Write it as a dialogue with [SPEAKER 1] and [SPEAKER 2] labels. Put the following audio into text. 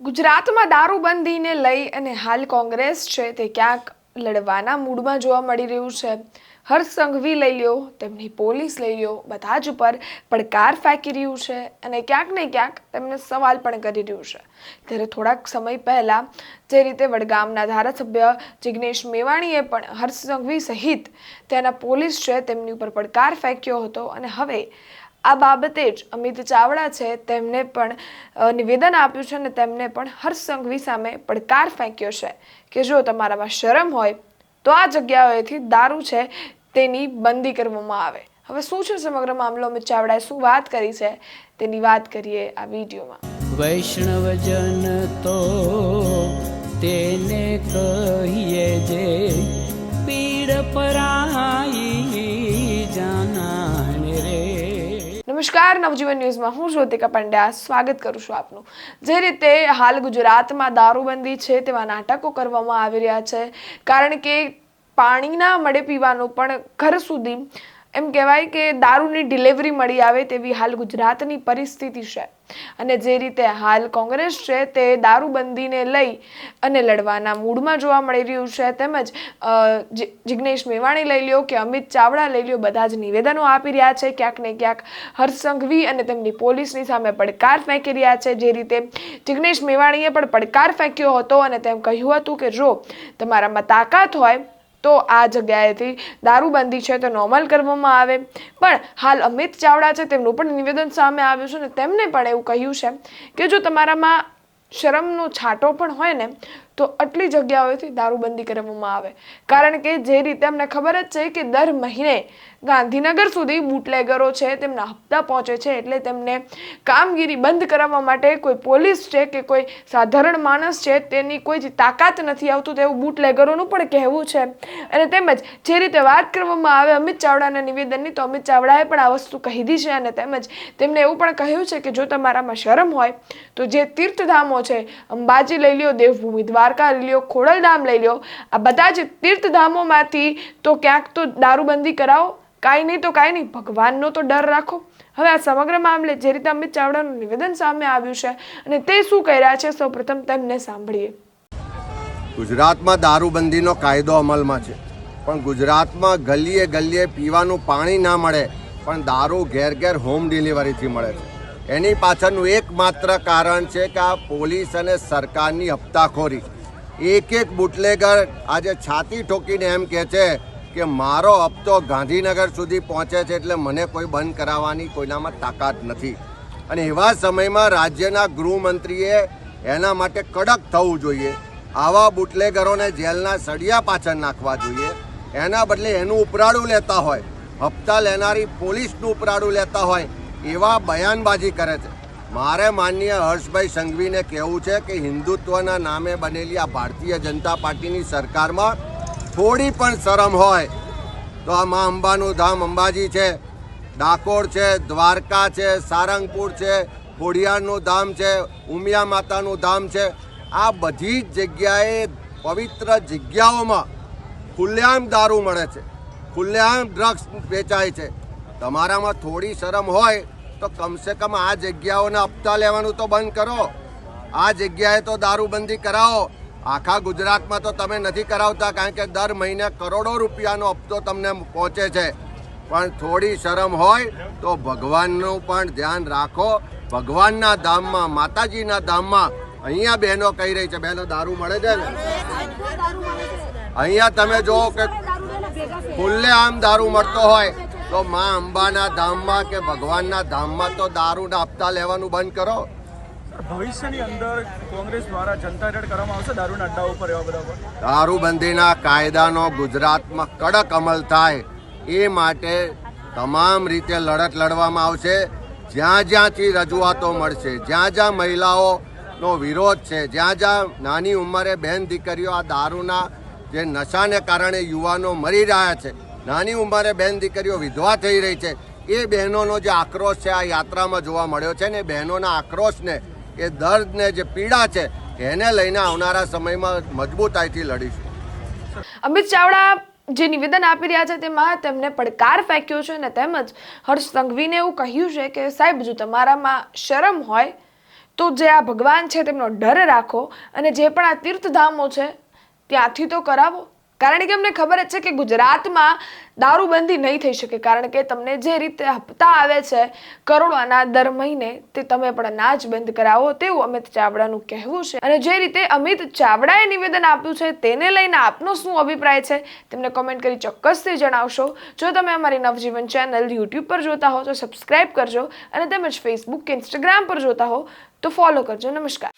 [SPEAKER 1] ગુજરાતમાં દારૂબંધીને લઈ અને હાલ કોંગ્રેસ છે તે ક્યાંક લડવાના મૂડમાં જોવા મળી રહ્યું છે. હર્ષ સંઘવી લઈ લ્યો, તેમની પોલીસ લઈ લ્યો, બધા જ ઉપર પડકાર ફેંકી રહ્યું છે અને ક્યાંક ને ક્યાંક તેમને સવાલ પણ કરી રહ્યું છે. ત્યારે થોડાક સમય પહેલાં જે રીતે વડગામના ધારાસભ્ય જિગ્નેશ મેવાણીએ પણ હર્ષ સંઘવી સહિત તેના પોલીસ છે તેમની ઉપર પડકાર ફેંક્યો હતો અને હવે આ બાબતે જ અમિત ચાવડા છે તેમને પણ નિવેદન આપ્યું છે અને તેમને પણ હર્ષ સામે પડકાર ફેંક્યો છે કે જો તમારામાં શરમ હોય, તો આ જગ્યાઓએથી દારૂ છે તેની બંધી કરવામાં આવે. હવે શું છે સમગ્ર મામલો? અમિત ચાવડાએ શું વાત કરી છે? તેની વાત કરીએ આ વિડીયોમાં.
[SPEAKER 2] વૈષ્ણવજન તો તેને કહીએ જે પીડ પરાઈ
[SPEAKER 1] નમસ્કાર, નવજીવન ન્યૂઝમાં હું જ્યોતિકા પંડ્યા. સ્વાગત કરું છું આપનું. જે રીતે હાલ ગુજરાતમાં દારૂબંધી છે તેવા નાટકો કરવામાં આવી રહ્યા છે. કારણ કે પાણીના મળે પીવાનું પણ ઘર સુધી એમ કહેવાય કે દારૂની ડિલિવરી મળી આવે તેવી હાલ ગુજરાતની પરિસ્થિતિ છે. અને જે રીતે હાલ કોંગ્રેસ છે તે દારૂબંધીને લઈ અને લડવાના મૂડમાં જોવા મળી રહ્યું છે તેમજ જિગ્નેશ મેવાણી લઈ લ્યો કે અમિત ચાવડા લઈ લ્યો, બધા જ નિવેદનો આપી રહ્યા છે. ક્યાંક ને ક્યાંક હર્ષસંઘવી અને તેમની પોલીસની સામે પડકાર ફેંકી રહ્યા છે. જે રીતે જિગ્નેશ મેવાણીએ પણ પડકાર ફેંક્યો હતો અને તેમ કહ્યું હતું કે, જો તમારામાં તાકાત હોય તો આ જગ્યાએથી દારૂબંધી છે તો નોર્મલ કરવામાં આવે. પણ હાલ અમિત ચાવડા છે તેમનું પણ નિવેદન સામે આવ્યું છે ને તેમને પણ એવું કહ્યું છે કે જો તમારામાં શરમનો છાંટો પણ હોય ને તો આટલી જગ્યાઓએથી દારૂબંધી કરવામાં આવે. કારણ કે જે રીતે અમને ખબર જ છે કે દર મહિને ગાંધીનગર સુધી બુટલેગરો છે, તેમના હપ્તા પહોંચે છે એટલે તેમને કામગીરી બંધ કરાવવા માટે કોઈ પોલીસ છે કે કોઈ સાધારણ માણસ છે, તેની કોઈ જ તાકાત નથી આવતું તેવું બુટલેગરોનું પણ કહેવું છે. અને તેમજ જે રીતે વાત કરવામાં આવે અમિત ચાવડાના નિવેદનની, તો અમિત ચાવડાએ પણ આ વસ્તુ કહીધી છે અને તેમજ તેમણે એવું પણ કહ્યું છે કે જો તમારામાં શરમ હોય, તો જે તીર્થધામો છે, અંબાજી લઈ લ્યો, દેવભૂમિ દ્વારકા લઈ લ્યો ખોડલધામ લઈ લ્યો. આ બધા જ તીર્થધામોમાંથી તો ક્યાંક તો દારૂબંધી કરાવો, કાંઈ નહીં તો કાંઈ નહીં, ભગવાનનો તો ડર રાખો. હવે આ સમગ્ર મામલે જે રીતે અમિત ચાવડાનું નિવેદન સામે આવ્યું છે અને તે શું કહી રહ્યા છે, સૌપ્રથમ તેમને સાંભળીએ.
[SPEAKER 3] ગુજરાતમાં દારૂબંધીનો કાયદો અમલમાં છે. પણ ગુજરાતમાં ગલીએ ગલીએ પીવાનું પાણી ના મળે, પણ દારૂ ઘેર ઘેર હોમ ડિલિવરીથી મળે છે. એની પાછળનું એકમાત્ર કારણ છે કે આ પોલીસ અને સરકારની હપ્તાખોરી. એક એક બુટલેગર આજે છાતી ઠોકીને એમ કહે છે કે મારો હપ્તો ગાંધીનગર સુધી પહોંચે છે એટલે મને કોઈ બંધ કરાવવાની કોઈનામાં તાકાત નથી. અને એવા સમયમાં રાજ્યના ગૃહમંત્રીએ એના માટે કડક થવું જોઈએ. આવા બુટલેગરોને જેલના સળિયા પાછળ નાખવા જોઈએ. એના બદલે એનું ઉપરાડું લેતા હોય. હપ્તા લેનારી પોલીસનું ઉપરાડું લેતા હોય. એવા બયાનબાજી કરે છે. મારે માનનીય હર્ષભાઈ સંઘવીને કહેવું છે કે હિન્દુત્વના નામે બનેલી આ ભારતીય જનતા પાર્ટીની સરકારમાં થોડી પણ શરમ હોય તો આ મા અંબાનું ધામ અંબાજી છે, ડાકોર છે, દ્વારકા છે, સારંગપુર છે, ખોડિયારનું ધામ છે, ઉમિયા માતાનું ધામ છે. આ બધી જ જગ્યાએ પવિત્ર જગ્યાઓમાં ખુલ્લેઆમ દારૂ મળે છે. ખુલ્લેઆમ ડ્રગ્સ વેચાય છે. તમારામાં થોડી શરમ હોય તો કમસે કમ આ જગ્યાઓના હપ્તા લેવાનું તો બંધ કરો. આ જગ્યાએ તો દારૂબંધી કરાવો. આખા ગુજરાતમાં તો તમે નથી કરાવતા કારણ કે દર મહિને કરોડો રૂપિયાનો હપ્તો તમને પહોંચે છે. પણ થોડી શરમ હોય તો ભગવાનનું પણ ધ્યાન રાખો. ભગવાનના ધામમાં, માતાજીના ધામમાં અહીંયા બહેનો કહી રહી છે, બહેનો, દારૂ મળે છે ને? અહીંયા તમે જુઓ કે ખુલ્લે આમ દારૂ મળતો હોય તો મા અંબાના ધામમાં કે ભગવાનના ધામમાં તો દારૂના હપ્તા લેવાનું બંધ કરો?
[SPEAKER 4] ભવિષ્યની અંદર કોંગ્રેસ દ્વારા જનતા રેડ કરવામાં આવશે દારૂના અડ્ડાઓ ઉપર એવા બધા પર
[SPEAKER 3] દારૂબંધીના કાયદાનો ગુજરાતમાં કડક અમલ થાય એ માટે તમામ રીતે લડત લડવામાં આવશે. જ્યાં જ્યાંથી રજૂઆતો મળશે જ્યાં જ્યાં મહિલાઓનો વિરોધ છે જ્યાં જ્યાં નાની ઉંમરે બહેન દીકરીઓ આ દારૂના જે નશાને કારણે યુવાનો મરી રહ્યા છે નાની ઉંમરે બેન દીકરીઓ વિધવા થઈ રહી છે. એ બહેનોનો જે આક્રોશ છે, આ યાત્રામાં જોવા મળ્યો છે ને બહેનોના આક્રોશને, એ દર્દને જે પીડા છે, એને લઈને આવનારા સમયમાં મજબૂતાઈથી લડીશું.
[SPEAKER 1] અમિત ચાવડા જે નિવેદન આપી રહ્યા છે તેમાં તેમને પડકાર ફેંક્યો છે અને તેમજ હર્ષ સંઘવીને એવું કહ્યું છે કે, સાહેબ, જો તમારામાં શરમ હોય, તો જે આ ભગવાન છે, તેમનો ડર રાખો અને જે પણ આ તીર્થધામો છે, ત્યાંથી તો કરાવો. કારણ કે અમને ખબર જ છે કે ગુજરાતમાં દારૂબંધી નહીં થઈ શકે, કારણ કે તમને જે રીતે હપ્તા આવે છે કરોડોના દર મહિને, તે તમે પણ અનાજ બંધ કરાવો, તેવું અમિત ચાવડાનું કહેવું છે. અને જે રીતે અમિત ચાવડાએ નિવેદન આપ્યું છે, તેને લઈને આપનો શું અભિપ્રાય છે, તેમને કોમેન્ટ કરી ચોક્કસથી જણાવશો. જો તમે અમારી નવજીવન ચેનલ યુટ્યુબ પર જોતા હો, તો સબસ્ક્રાઇબ કરજો અને તેમજ ફેસબુક કે ઇન્સ્ટાગ્રામ પર જોતા હો, તો ફોલો કરજો. નમસ્કાર.